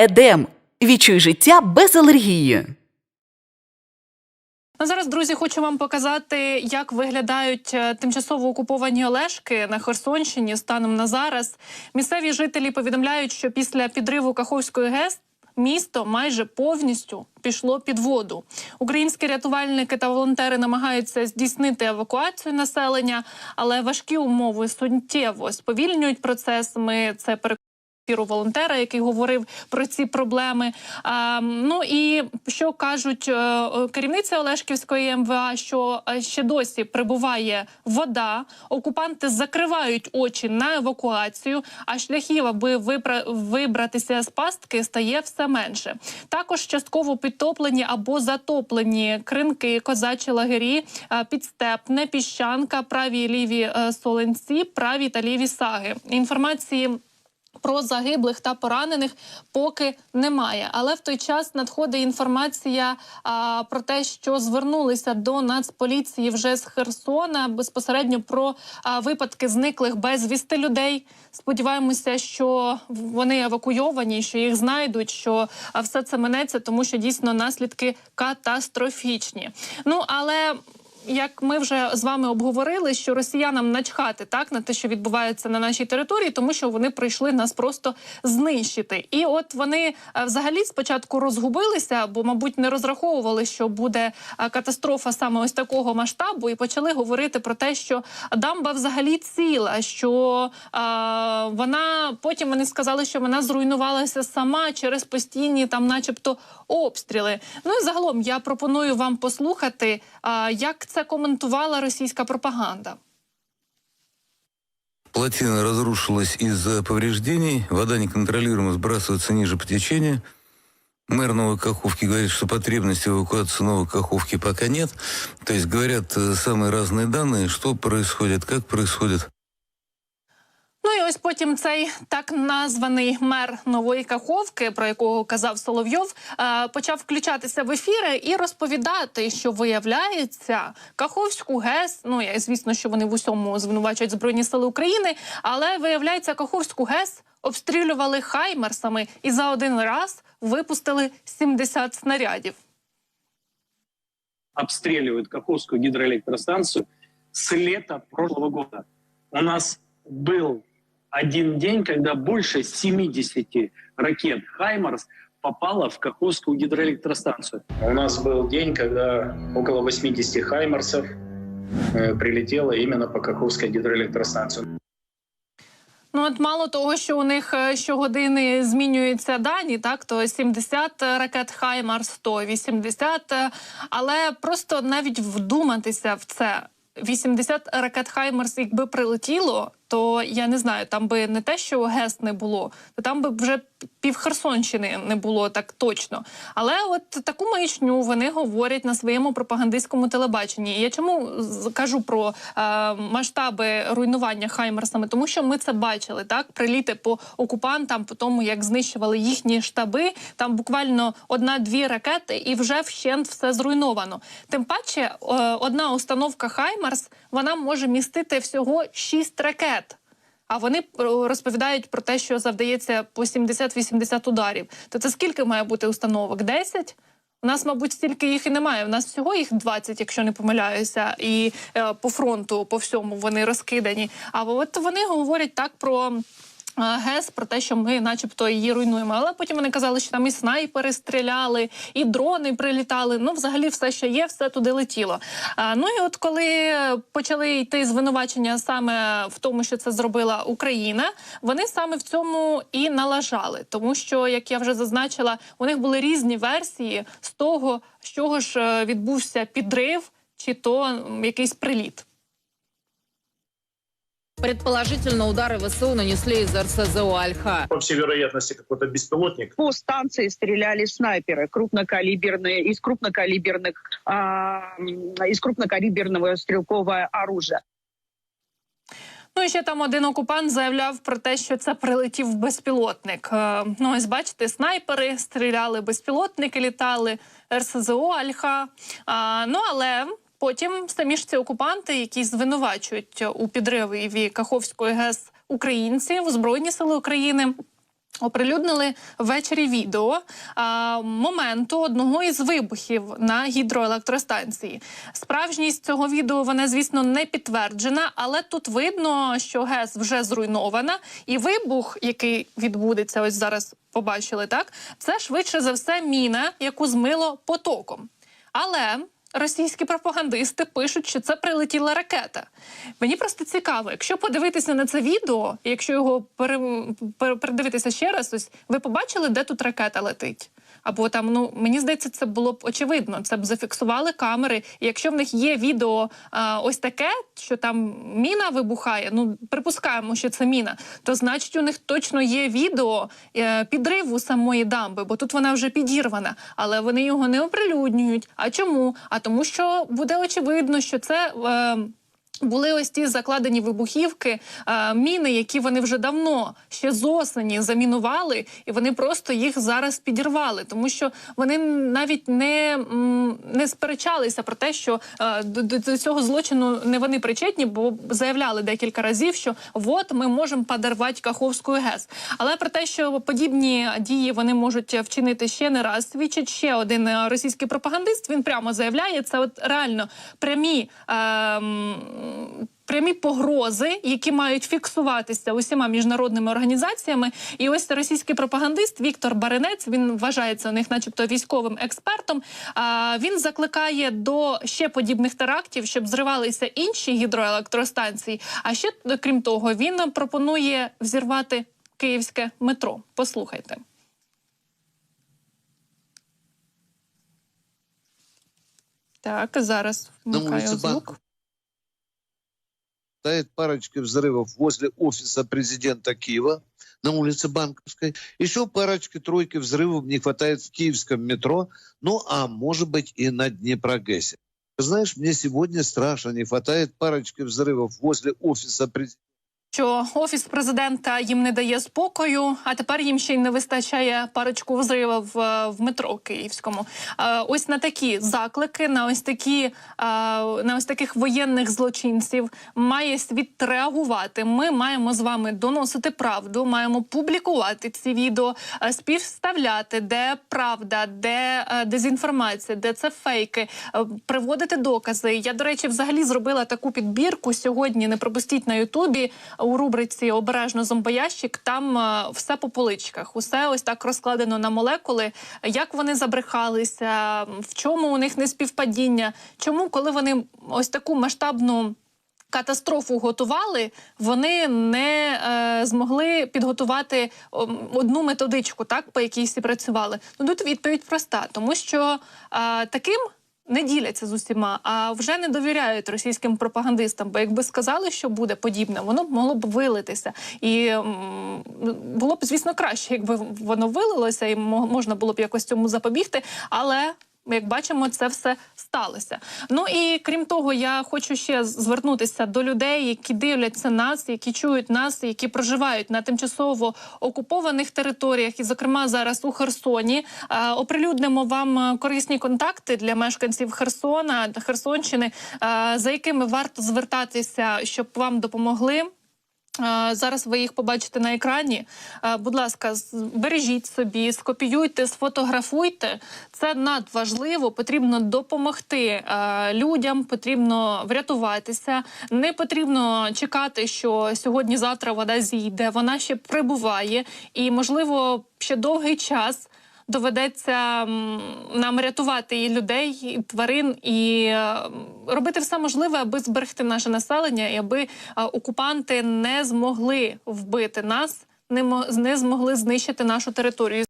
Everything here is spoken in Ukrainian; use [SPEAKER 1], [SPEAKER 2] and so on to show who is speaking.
[SPEAKER 1] Едем. Відчуй життя без алергії.
[SPEAKER 2] Ну, зараз, друзі, хочу вам показати, як виглядають е, тимчасово окуповані Олешки на Херсонщині станом на зараз. Місцеві жителі повідомляють, що після підриву Каховської ГЕС місто майже повністю пішло під воду. Українські рятувальники та волонтери намагаються здійснити евакуацію населення, але важкі умови суттєво сповільнюють процес. Ми це переконані ефіру волонтера, який говорив про ці проблеми. А, ну і що кажуть е, керівниця Олешківської МВА, що е, ще досі прибуває вода. Окупанти закривають очі на евакуацію, а шляхів, аби випра- вибратися з пастки, стає все менше. Також частково підтоплені або затоплені кринки, козачі лагері, е, підстепне, піщанка, праві і ліві солонці, праві та ліві саги. Інформації. Про загиблих та поранених поки немає, але в той час надходить інформація а, про те, що звернулися до Нацполіції вже з Херсона безпосередньо про а, випадки зниклих безвісти людей. Сподіваємося, що вони евакуйовані, що їх знайдуть, що все це минеться, тому що дійсно наслідки катастрофічні. Ну але як ми вже з вами обговорили, що росіянам начхати так на те, що відбувається на нашій території, тому що вони прийшли нас просто знищити. І от вони е, взагалі спочатку розгубилися, бо, мабуть, не розраховували, що буде е, катастрофа саме ось такого масштабу, і почали говорити про те, що дамба взагалі ціла, що е, вона потім вони сказали, що вона зруйнувалася сама через постійні там, начебто, обстріли. Ну і загалом я пропоную вам послухати, а, як це коментувала російська пропаганда.
[SPEAKER 3] Плотина разрушилась из-за повреждений, вода неконтролируемо сбрасывается ниже по течению. Мэр Новой Каховки говорит, что потребности в эвакуации Новой Каховки пока нет. То есть говорят э, самые разные данные, что происходит, как происходит.
[SPEAKER 2] Ось потім цей так названий мер нової Каховки, про якого казав Соловйов, е, почав включатися в ефіри і розповідати, що виявляється Каховську ГЕС. Ну я звісно, що вони в усьому звинувачують збройні сили України, але виявляється, Каховську ГЕС обстрілювали хаймерсами і за один раз випустили 70 снарядів.
[SPEAKER 4] обстреливают Каховскую гидроэлектростанцию с лета прошлого года. У нас был один день, когда больше 70 ракет «Хаймарс» попало в Каховскую гидроэлектростанцию. У нас был день, когда около 80 «Хаймарсов» э, прилетело именно по Каховской гидроэлектростанции.
[SPEAKER 2] Ну от мало того, що у них е, щогодини змінюються дані, так то 70 ракет Хаймарс, 180, е, але просто навіть вдуматися в це. 80 ракет Хаймарс, якби прилетіло, то я не знаю, там би не те, що ГЕС не було, то там би вже пів Херсонщини не було так точно. Але от таку маячню вони говорять на своєму пропагандистському телебаченні. І я чому кажу про е, масштаби руйнування Хаймерсами? Тому що ми це бачили, так приліти по окупантам, по тому як знищували їхні штаби. Там буквально одна-дві ракети, і вже вщент все зруйновано. Тим паче, е, одна установка Хаймерс вона може містити всього 6 ракет. А вони е, розповідають про те, що завдається по 70-80 ударів. То це скільки має бути установок? 10? У нас, мабуть, стільки їх і немає. У нас всього їх 20, якщо не помиляюся, і е, по фронту, по всьому вони розкидані. А от вони говорять так про. Е, ГЕС про те, що ми, начебто, її руйнуємо. Але потім вони казали, що там і снайпери стріляли, і дрони прилітали. Ну, взагалі, все, що є, все туди летіло. А, ну і от коли почали йти звинувачення саме в тому, що це зробила Україна, вони саме в цьому і налажали, тому що, як я вже зазначила, у них були різні версії з того, з чого ж е, відбувся підрив, чи то якийсь приліт.
[SPEAKER 5] Предположительно, удары ВСУ нанесли из РСЗО «Альха».
[SPEAKER 6] по всей вероятности какой-то беспилотник.
[SPEAKER 7] По станции стреляли снайперы крупнокалиберные из крупнокалиберных а, м, из крупнокалиберного стрелкового оружия.
[SPEAKER 2] Ну і ще там один окупант заявляв про те, що це прилетів безпілотник. Е, Ну, ось бачите, снайпери стріляли, безпілотники літали, РСЗО Альха. А, ну але потім самі ж ці окупанти, які звинувачують у підриві Каховської ГЕС українців, Збройні сили України. Оприлюднили ввечері відео а, моменту одного із вибухів на гідроелектростанції. Справжність цього відео вона, звісно, не підтверджена, але тут видно, що ГЕС вже зруйнована, і вибух, який відбудеться, ось зараз побачили, так це швидше за все міна, яку змило потоком. Але російські пропагандисти пишуть, що це прилетіла ракета. Мені просто цікаво, якщо подивитися на це відео, якщо його пере, пере- передивитися ще раз, ось ви побачили, де тут ракета летить? Або там, ну мені здається, це було б очевидно. Це б зафіксували камери. І якщо в них є відео а, ось таке, що там міна вибухає, ну припускаємо, що це міна, то значить у них точно є відео е, підриву самої дамби, бо тут вона вже підірвана, але вони його не оприлюднюють. А чому? А тому, що буде очевидно, що це. Е, були ось ті закладені вибухівки, міни, які вони вже давно ще з осені замінували, і вони просто їх зараз підірвали, тому що вони навіть не, не сперечалися про те, що до, до- цього злочину не вони причетні, бо заявляли декілька разів, що от ми можемо подорвати Каховську ГЕС. Але про те, що подібні дії вони можуть вчинити ще не раз, свідчить ще один російський пропагандист. Він прямо заявляє це. От реально прямі. ем, Прямі погрози, які мають фіксуватися усіма міжнародними організаціями, і ось російський пропагандист Віктор Баринець він вважається у них, начебто, військовим експертом. А він закликає до ще подібних терактів, щоб зривалися інші гідроелектростанції. А ще крім того, він пропонує взірвати київське метро. Послухайте. Так, зараз вмикаю звук.
[SPEAKER 8] Стоит парочка взрывов возле офиса президента Киева на улице Банковской. Еще парочки-тройки взрывов не хватает в киевском метро, ну а может быть и на Днепрогэсе. Знаешь, мне сегодня страшно не хватает парочки взрывов возле офиса президента.
[SPEAKER 2] Що офіс президента їм не дає спокою, а тепер їм ще й не вистачає парочку взривів е, в метро київському. Е, Ось на такі заклики, на ось такі е, на ось таких воєнних злочинців має світ реагувати. Ми маємо з вами доносити правду, маємо публікувати ці відео, співставляти, де правда, де дезінформація, де це фейки, приводити докази. Я, до речі, взагалі зробила таку підбірку сьогодні. Не пропустіть на Ютубі у рубриці Обережно зомбоящик. Там е, все по поличках, усе ось так розкладено на молекули. Як вони забрехалися, в чому у них неспівпадіння, чому, коли вони ось таку масштабну. Катастрофу готували, вони не е, змогли підготувати одну методичку, так по якій всі працювали. Ну тут відповідь проста, тому що е, таким не діляться з усіма, а вже не довіряють російським пропагандистам. Бо якби сказали, що буде подібне, воно б могло б вилитися. І було б, звісно, краще, якби воно вилилося, і мо- можна було б якось цьому запобігти. Але як бачимо, це все сталося. Ну і крім того, я хочу ще звернутися до людей, які дивляться нас, які чують нас, які проживають на тимчасово окупованих територіях, і, зокрема, зараз у Херсоні. Оприлюднимо вам е, корисні контакти для мешканців Херсона Херсонщини, за якими варто звертатися, щоб вам допомогли. Зараз ви їх побачите на екрані. Будь ласка, бережіть собі, скопіюйте, сфотографуйте. Це надважливо. Потрібно допомогти людям, потрібно врятуватися. Не потрібно чекати, що сьогодні-завтра вода зійде. Вона ще прибуває, і можливо ще довгий час. Доведеться нам рятувати і людей, і тварин, і е, робити все можливе, аби зберегти наше населення, і аби е, окупанти не змогли вбити нас, не мо- не змогли знищити нашу територію.